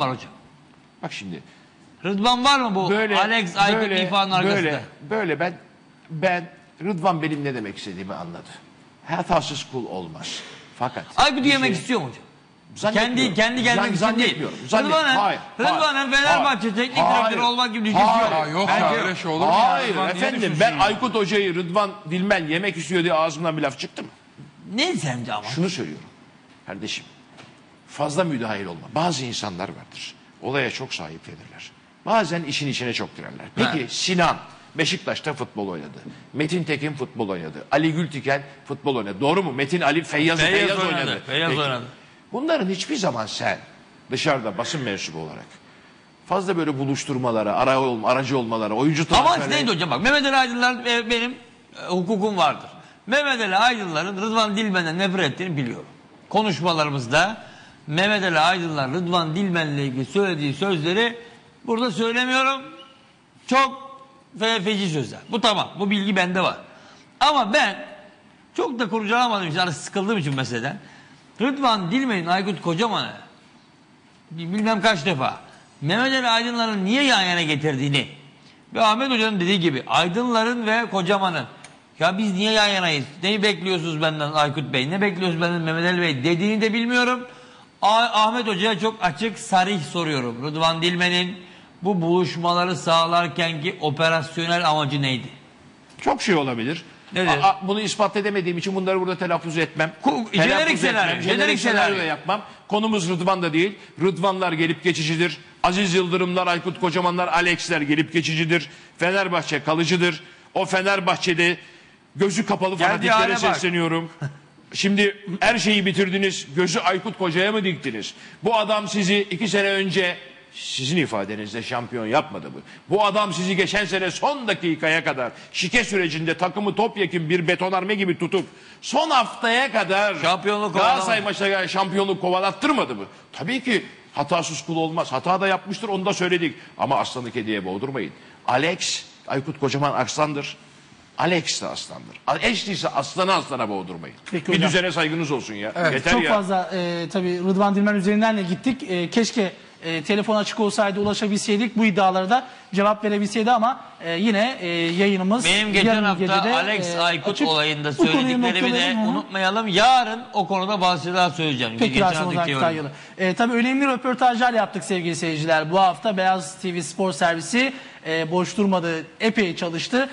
var hocam. Bak şimdi Rıdvan var mı bu böyle Alex Aykut böyle, İrfan'ın arkasında? Böyle, böyle ben ben Rıdvan benim ne demek istediğimi anladı. Hatasız kul olmaz. Fakat Aykut'u bir yemek şey- istiyor mu hocam? Kendi kendi gelmek için değil. Rıdvan'ın Hayır, Rıdvan'ın Fenerbahçe teknik direktörü olmak gibi düşüncesi hayır, yok. Yok ya öyle şey olur mu? Hayır Rıdvan efendim ben ya? Aykut Hoca'yı Rıdvan Dilmen yemek istiyor diye ağzımdan bir laf çıktı mı? Ne sence ama? Şunu söylüyorum. Kardeşim fazla müdahil olma. Bazı insanlar vardır. Olaya çok sahiplenirler. Bazen işin içine çok girerler. Peki Sinan Beşiktaş'ta futbol oynadı. Metin Tekin futbol oynadı. Ali Gültiken futbol oynadı. Doğru mu? Metin Ali Feyyaz, Feyyaz Feyyaz oynadı. oynadı, Feyyaz Peki. oynadı. Bunların hiçbir zaman sen dışarıda basın mensubu olarak fazla böyle buluşturmalara, ara olma, aracı olmalara, oyuncu Amaç transferleri- neydi hocam? Bak Mehmet Ali Aydınlar e, benim e, hukukum vardır. Mehmet Ali Aydınlar'ın Rıdvan Dilmen'den nefret ettiğini biliyorum. Konuşmalarımızda Mehmet Ali Aydınlar Rıdvan Dilmen'le ilgili söylediği sözleri burada söylemiyorum. Çok fe- feci sözler. Bu tamam. Bu bilgi bende var. Ama ben çok da kurcalamadığım için, artık sıkıldığım için meseleden Rıdvan Dilmen'in Aykut Kocaman'ı bilmem kaç defa Mehmet Ali Aydınlar'ın niye yan yana getirdiğini ve Ahmet Hoca'nın dediği gibi Aydınlar'ın ve Kocaman'ın ya biz niye yan yanayız? Neyi bekliyorsunuz benden Aykut Bey? Ne bekliyorsunuz benden Mehmet Ali Bey? Dediğini de bilmiyorum. Ah- Ahmet Hoca'ya çok açık sarih soruyorum. Rıdvan Dilmen'in bu buluşmaları sağlarkenki operasyonel amacı neydi? Çok şey olabilir. Nedir? Aa, bunu ispat edemediğim için bunları burada telaffuz etmem. Ku- Telaffuz jenerik senaryo, jenerik senaryo da yapmam. Konumuz Rıdvan da değil. Rıdvanlar gelip geçicidir. Aziz Yıldırımlar, Aykut Kocamanlar, Alexler gelip geçicidir. Fenerbahçe kalıcıdır. O Fenerbahçe'de gözü kapalı fanatiklere sesleniyorum. Şimdi her şeyi bitirdiniz. Gözü Aykut Koca'ya mı diktiniz? Bu adam sizi iki sene önce sizin ifadenizle şampiyon yapmadı mı? Bu adam sizi geçen sene son dakikaya kadar şike sürecinde takımı topyekun bir betonarme gibi tutup son haftaya kadar Şampiyonluk Galatasaray maçına şampiyonluk kovalattırmadı mı? Tabii ki hatasız kul olmaz. Hata da yapmıştır onu da söyledik. Ama aslanı kediye boğdurmayın. Alex, Aykut Kocaman aslandır. Alex de aslandır. Eş değilse aslanı aslana boğdurmayın. Peki bir hocam. düzene saygınız olsun ya. Yeter Çok ya. fazla e, tabii Rıdvan Dilmen üzerinden de gittik. E, keşke e, telefon açık olsaydı ulaşabilseydik bu iddialara da cevap verebilseydi ama e, yine e, yayınımız Benim geçen yarın hafta gecede, Alex e, Aykut açık. olayında Bu konuyu söylediklerimi de noktalayalım. Unutmayalım. Yarın o konuda bazı daha söyleyeceğim. Peki Geçen Rasim Ozan haftaki yorum. Kütahyalı. E, tabii önemli röportajlar yaptık sevgili seyirciler. Bu hafta Beyaz TV Spor Servisi e, boş durmadı, epey çalıştı.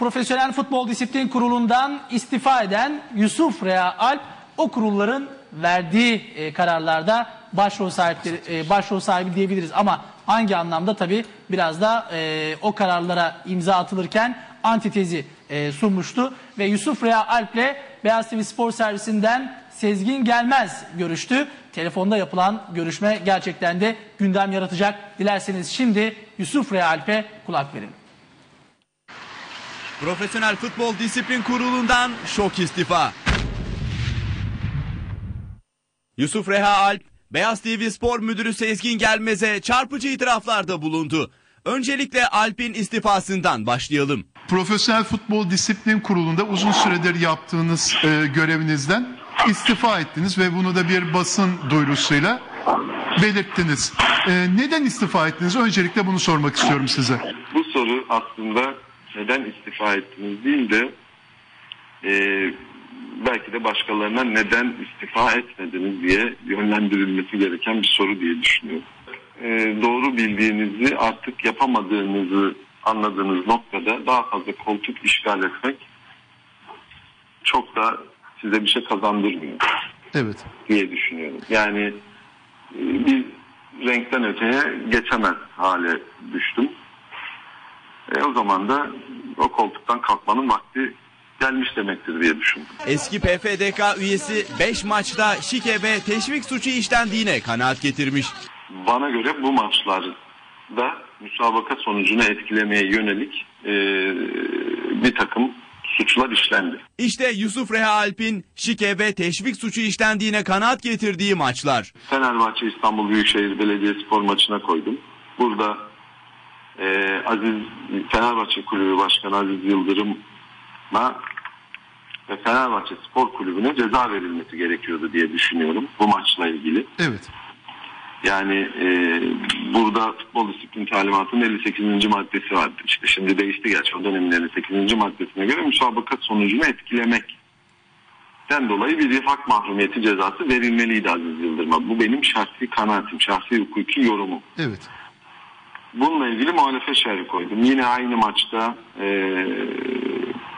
Profesyonel Futbol Disiplin Kurulu'ndan istifa eden Yusuf Rea Alp o kurulların verdiği e, kararlarda başrol sahipleri e, başrol sahibi diyebiliriz ama hangi anlamda tabii biraz da e, o kararlara imza atılırken antitezi e, sunmuştu ve Yusuf Rea Alp'le Beyaz TV Spor Servisinden Sezgin Gelmez görüştü. Telefonda yapılan görüşme gerçekten de gündem yaratacak. Dilerseniz şimdi Yusuf Rea Alp'e kulak verin. Profesyonel Futbol Disiplin Kurulu'ndan şok istifa. Yusuf Reha Alp, Beyaz TV Spor Müdürü Sezgin Gelmez'e çarpıcı itiraflarda bulundu. Öncelikle Alp'in istifasından başlayalım. Profesyonel Futbol Disiplin Kurulu'nda uzun süredir yaptığınız e, görevinizden istifa ettiniz ve bunu da bir basın duyurusuyla belirttiniz. E, neden istifa ettiniz? Öncelikle bunu sormak istiyorum size. Bu soru aslında neden istifa ettiniz değil de e, belki de başkalarına neden istifa etmediniz diye yönlendirilmesi gereken bir soru diye düşünüyorum. E, doğru bildiğinizi artık yapamadığınızı anladığınız noktada daha fazla koltuk işgal etmek çok da size bir şey kazandırmıyor Evet. diye düşünüyorum. Yani e, bir renkten öteye geçemez hale düştüm. E, o zaman da o koltuktan kalkmanın vakti gelmiş demektir diye düşündüm. Eski PFDK üyesi 5 maçta şike ve teşvik suçu işlendiğine kanaat getirmiş. Bana göre bu maçlarda müsabaka sonucunu etkilemeye yönelik e, bir takım suçlar işlendi. İşte Yusuf Reha Alp'in şike ve teşvik suçu işlendiğine kanaat getirdiği maçlar. Fenerbahçe İstanbul Büyükşehir Belediyespor maçına koydum. Burada e, Aziz Fenerbahçe Kulübü Başkanı Aziz Yıldırım'a ve Fenerbahçe Spor Kulübü'ne ceza verilmesi gerekiyordu diye düşünüyorum bu maçla ilgili. Evet. Yani e, burada futbol disiplin talimatının 58. maddesi vardı. İşte şimdi değişti gerçi o dönemin 58. maddesine göre müsabaka sonucunu etkilemek. Den dolayı bir hak mahrumiyeti cezası verilmeliydi Aziz Yıldırım'a. Bu benim şahsi kanaatim, şahsi hukuki yorumum. Evet. Bununla ilgili muhalefet şerhi koydum. Yine aynı maçta e,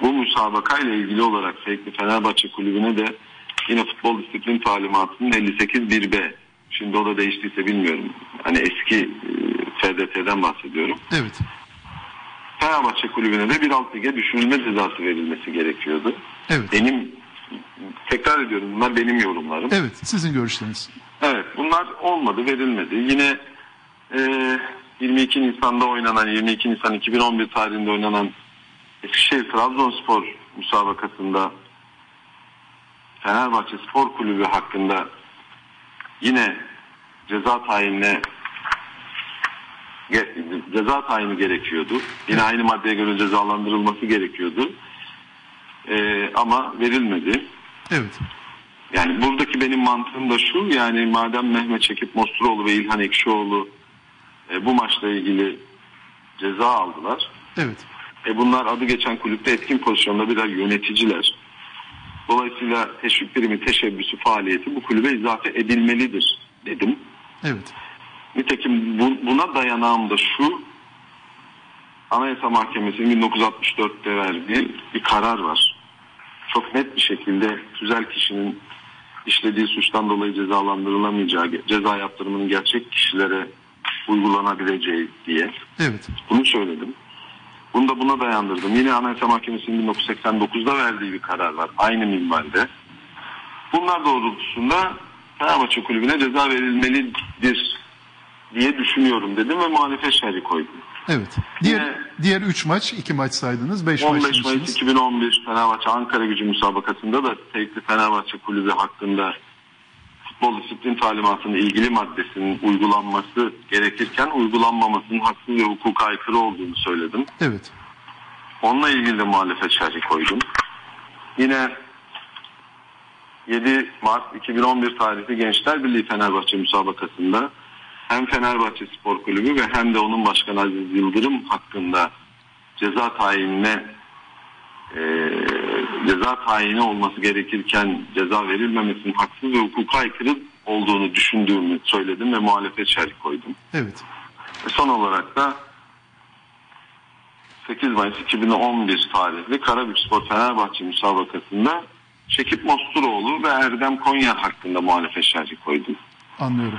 bu müsabakayla ilgili olarak Sevgili Fenerbahçe Kulübü'ne de yine futbol disiplin talimatının 58.1b. Şimdi o da değiştiyse bilmiyorum. Hani eski e, FDT'den bahsediyorum. Evet. Fenerbahçe Kulübü'ne de bir alt lige düşürülme cezası verilmesi gerekiyordu. Evet. Benim tekrar ediyorum bunlar benim yorumlarım. Evet. Sizin görüşleriniz. Evet bunlar olmadı verilmedi. Yine e, 22 Nisan'da oynanan 22 Nisan 2011 tarihinde oynanan Eskişehir Trabzonspor müsabakasında Fenerbahçe Spor Kulübü hakkında yine ceza tayinine ceza tayini gerekiyordu. Yine aynı maddeye göre cezalandırılması gerekiyordu. E, ama verilmedi. Evet. Yani buradaki benim mantığım da şu yani madem Mehmet Çekip Mosturoğlu ve İlhan Ekşioğlu e, bu maçla ilgili ceza aldılar. Evet. E, bunlar adı geçen kulüpte etkin pozisyonda birer yöneticiler. Dolayısıyla teşvik primi teşebbüsü faaliyeti bu kulübe izafe edilmelidir dedim. Evet. Nitekim bu- buna dayanağım da şu Anayasa Mahkemesi'nin 1964'te verdiği bir karar var. Çok net bir şekilde tüzel kişinin işlediği suçtan dolayı cezalandırılamayacağı, ceza yaptırımının gerçek kişilere uygulanabileceği diye Evet. bunu söyledim. Bunu da buna dayandırdım. Yine Anayasa Mahkemesi'nin 1989'da verdiği bir karar var. Aynı minvalde. Bunlar doğrultusunda Fenerbahçe Kulübü'ne ceza verilmelidir diye düşünüyorum dedim ve muhalefet şerhi koydum. Evet. Diğer Yine- diğer 3 maç, 2 maç saydınız. 5 maç 15 Mayıs demiştiniz. 2011 Fenerbahçe Ankara gücü müsabakasında da Tevkli Fenerbahçe Kulübü hakkında futbol disiplin talimatının ilgili maddesinin uygulanması gerekirken uygulanmamasının haksız ve hukuka aykırı olduğunu söyledim. Evet. Onunla ilgili de muhalefet şerhi koydum. Yine 7 Mart 2011 tarihli Gençler Birliği Fenerbahçe müsabakasında hem Fenerbahçe Spor Kulübü ve hem de onun başkanı Aziz Yıldırım hakkında ceza tayinine e, ceza tayini olması gerekirken ceza verilmemesinin haksız ve hukuka aykırı olduğunu düşündüğümü söyledim ve muhalefet şerhi koydum. Evet. Ve son olarak da 8 Mayıs 2011 tarihli Karabükspor Fenerbahçe müsabakasında Şekip Mosturoğlu ve Erdem Konya hakkında muhalefet şerhi koydum. Anlıyorum.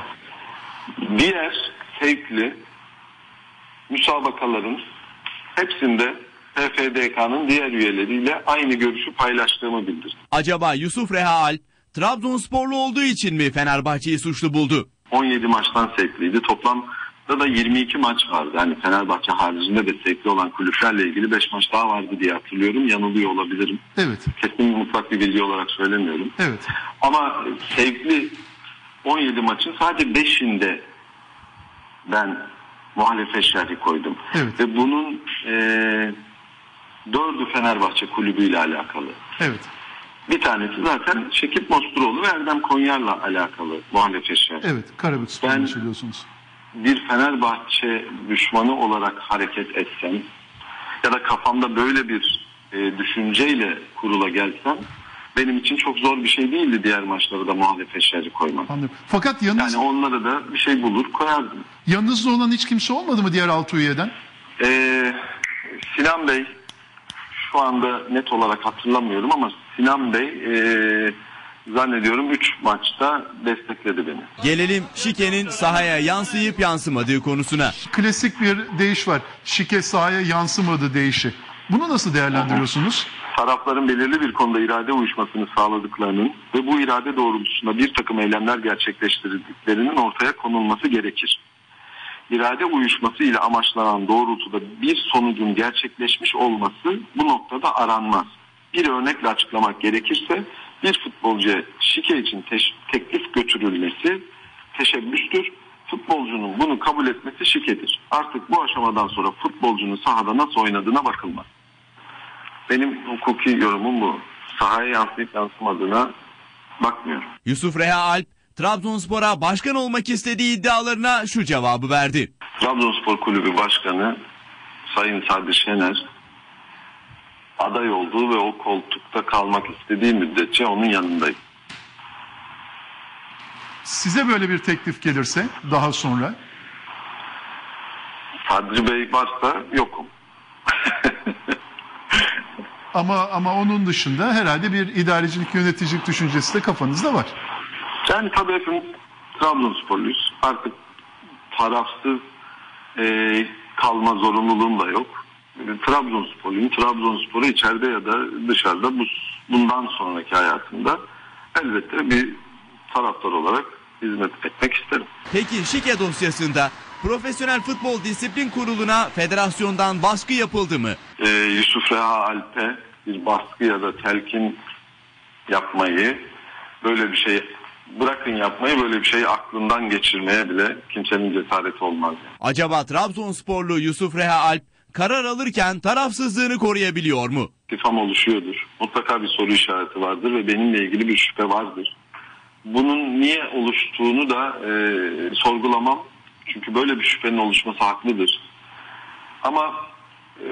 Diğer sevkli müsabakaların hepsinde PFDK'nın diğer üyeleriyle aynı görüşü paylaştığımı bildirdim. Acaba Yusuf Reha Alp Trabzonsporlu olduğu için mi Fenerbahçe'yi suçlu buldu? 17 maçtan sevkliydi. Toplamda da 22 maç vardı. Yani Fenerbahçe haricinde de sevkli olan kulüplerle ilgili 5 maç daha vardı diye hatırlıyorum. Yanılıyor olabilirim. Evet. Kesin mutlak bir bilgi olarak söylemiyorum. Evet. Ama sevkli 17 maçın sadece 5'inde ben muhalefet şerhi koydum. Evet. Ve bunun e, dördü Fenerbahçe kulübüyle alakalı. Evet. Bir tanesi zaten Şekip Mosturoğlu ve Erdem Konyar'la alakalı muhalefet şerhi. Evet. Karabük Spor'u Ben- söylüyorsunuz. bir Fenerbahçe düşmanı olarak hareket etsem ya da kafamda böyle bir e, düşünceyle kurula gelsem benim için çok zor bir şey değildi diğer maçları da muhalefet şerri koymak. Anlıyorum. Fakat yanınız, Yani onlara da bir şey bulur koyardım. yanınızda olan hiç kimse olmadı mı diğer 6 üyeden? Ee, Sinan Bey şu anda net olarak hatırlamıyorum ama Sinan Bey e, zannediyorum 3 maçta destekledi beni. Gelelim Şike'nin sahaya yansıyıp yansımadığı konusuna. Klasik bir deyiş var. Şike sahaya yansımadı deyişi. Bunu nasıl değerlendiriyorsunuz? tarafların belirli bir konuda irade uyuşmasını sağladıklarının ve bu irade doğrultusunda bir takım eylemler gerçekleştirdiklerinin ortaya konulması gerekir. İrade uyuşması ile amaçlanan doğrultuda bir sonucun gerçekleşmiş olması bu noktada aranmaz. Bir örnekle açıklamak gerekirse bir futbolcuya şike için teş- teklif götürülmesi teşebbüstür. Futbolcunun bunu kabul etmesi şikedir. Artık bu aşamadan sonra futbolcunun sahada nasıl oynadığına bakılmaz. Benim hukuki yorumum bu. Sahaya yansıyıp yansımadığına bakmıyorum. Yusuf Reha Alp Trabzonspor'a başkan olmak istediği iddialarına şu cevabı verdi. Trabzonspor Kulübü Başkanı Sayın Sadri Şener aday olduğu ve o koltukta kalmak istediği müddetçe onun yanındayım. Size böyle bir teklif gelirse daha sonra Sadri Bey varsa yokum. ama ama onun dışında herhalde bir idarecilik yöneticilik düşüncesi de kafanızda var. Yani tabii hepimiz Trabzonsporluyuz. Artık tarafsız e, kalma zorunluluğum da yok. E, Trabzonsporluyum. Trabzonspor'u içeride ya da dışarıda bu, bundan sonraki hayatımda elbette bir taraftar olarak hizmet etmek isterim. Peki şike dosyasında Profesyonel Futbol Disiplin Kurulu'na federasyondan baskı yapıldı mı? e, Yusuf Reha Alp'e bir baskı ya da telkin yapmayı böyle bir şey bırakın yapmayı böyle bir şeyi aklından geçirmeye bile kimsenin cesareti olmaz. Acaba Trabzonsporlu Yusuf Reha Alp karar alırken tarafsızlığını koruyabiliyor mu? İstifam oluşuyordur. Mutlaka bir soru işareti vardır ve benimle ilgili bir şüphe vardır. Bunun niye oluştuğunu da e, sorgulamam. Çünkü böyle bir şüphenin oluşması haklıdır. Ama e,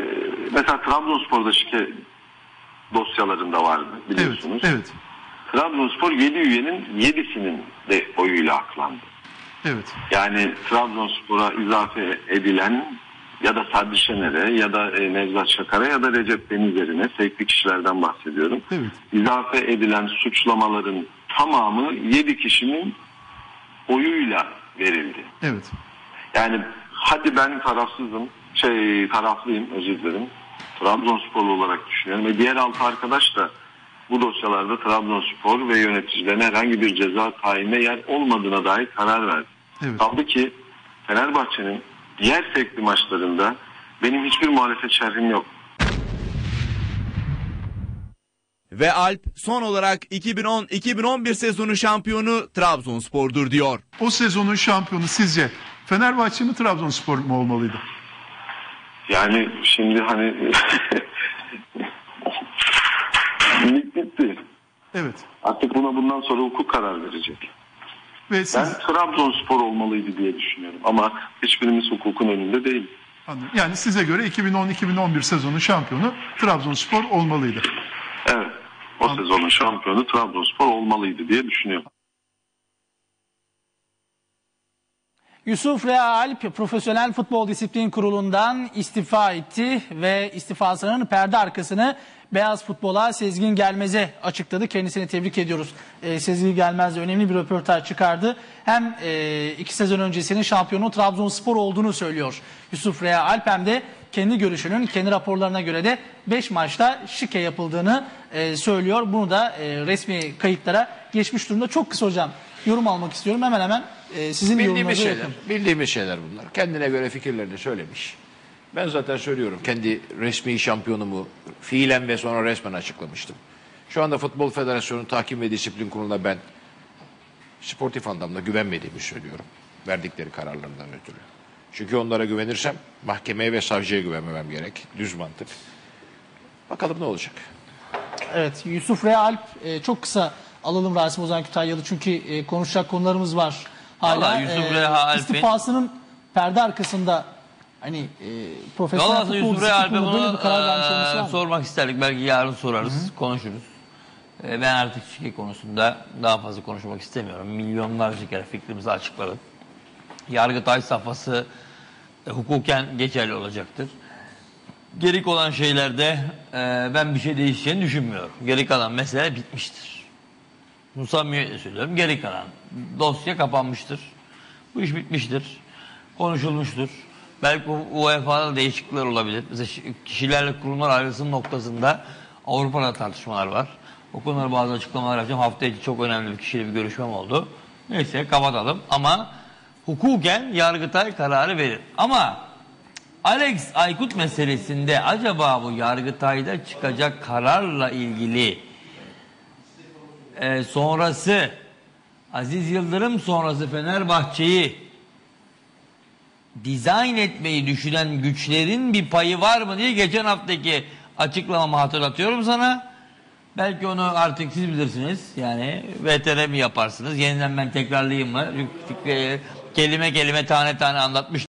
mesela Trabzonspor'da şike dosyalarında vardı Evet, biliyorsunuz. evet, Trabzonspor 7 üyenin 7'sinin de oyuyla aklandı. evet. Yani Trabzonspor'a izafe edilen ya da Sadri Şener'e ya da e, Nevzat Şakar'a ya da Recep Denizler'ine sevkli kişilerden bahsediyorum. Evet. İzafe edilen suçlamaların tamamı 7 kişinin oyuyla verildi. Evet. Yani hadi ben tarafsızım, şey taraflıyım özür dilerim. Trabzonsporlu olarak düşünüyorum ve diğer altı arkadaş da bu dosyalarda Trabzonspor ve yöneticilerine herhangi bir ceza tayinine yer olmadığına dair karar verdi. Evet. Kaldı ki Fenerbahçe'nin diğer sevkli maçlarında benim hiçbir muhalefet şerhim yok. Ve Alp son olarak 2010-2011 sezonu şampiyonu Trabzonspor'dur diyor. O sezonun şampiyonu sizce Fenerbahçe mi Trabzonspor mu olmalıydı? Yani şimdi hani bitti. Evet. Artık buna bundan sonra hukuk karar verecek. Ve Ben siz Trabzonspor olmalıydı diye düşünüyorum. Ama hiçbirimiz hukukun önünde değil. Anladım. yani size göre 2010-2011 sezonun şampiyonu Trabzonspor olmalıydı. Evet. O sezonun şampiyonu Trabzonspor olmalıydı diye düşünüyorum. Yusuf Rea Alp Profesyonel Futbol Disiplin Kurulu'ndan istifa etti ve istifasının perde arkasını Beyaz Futbol'a Sezgin Gelmez'e açıkladı. Kendisini tebrik ediyoruz. Ee, Sezgin Gelmez önemli bir röportaj çıkardı. Hem e, iki sezon öncesinin şampiyonu Trabzonspor olduğunu söylüyor Yusuf Rea Alp hem de kendi görüşünün kendi raporlarına göre de 5 maçta şike yapıldığını e, söylüyor. Bunu da e, resmi kayıtlara geçmiş durumda. Çok kısa hocam yorum almak istiyorum. Hemen hemen e, sizin Bildiğimiz şeyler, yakın. bildiğimiz şeyler bunlar. Kendine göre fikirlerini söylemiş. Ben zaten söylüyorum kendi resmi şampiyonumu fiilen ve sonra resmen açıklamıştım. Şu anda Futbol Federasyonu Tahkim ve Disiplin Kurulu'na ben sportif anlamda güvenmediğimi söylüyorum. Verdikleri kararlarından ötürü. Çünkü onlara güvenirsem mahkemeye ve savcıya güvenmemem gerek. Düz mantık. Bakalım ne olacak. Evet Yusuf Rea Alp e, çok kısa alalım Rasim Ozan Kütahyalı çünkü e, konuşacak konularımız var. Hala Vallahi Yusuf e, Rea Alp'in- istifasının perde arkasında hani e, profesyonel Galatasaray futbol Yusuf disiplin Alp'e böyle bunu bir karar vermiş eee, olması var mı? sormak isterdik. Belki yarın sorarız, konuşuruz. Eee, ben artık şike konusunda daha fazla konuşmak istemiyorum. Milyonlarca kere fikrimizi açıkladık. Yargıtay safhası e, hukuken geçerli olacaktır. Geri kalan şeylerde eee, ben bir şey değişeceğini düşünmüyorum. Geri kalan mesele bitmiştir. Samimiyetle söylüyorum. Geri kalan dosya kapanmıştır. Bu iş bitmiştir. Konuşulmuştur. Belki UEFA'da değişiklikler olabilir. Mesela şi- kişilerle kurumlar ayrılsın noktasında Avrupa'da tartışmalar var. O konuda bazı açıklamalar yapacağım. Hafta içi çok önemli bir kişiyle bir görüşmem oldu. Neyse kapatalım ama hukuken Yargıtay kararı verir. Ama Alex Aykut meselesinde acaba bu Yargıtay'da çıkacak kararla ilgili e, sonrası Aziz Yıldırım sonrası Fenerbahçe'yi dizayn etmeyi düşünen güçlerin bir payı var mı diye geçen haftaki açıklamamı hatırlatıyorum sana. Belki onu artık siz bilirsiniz. Yani VTR mi yaparsınız? Yeniden ben tekrarlayayım mı? Kelime kelime tane tane anlatmış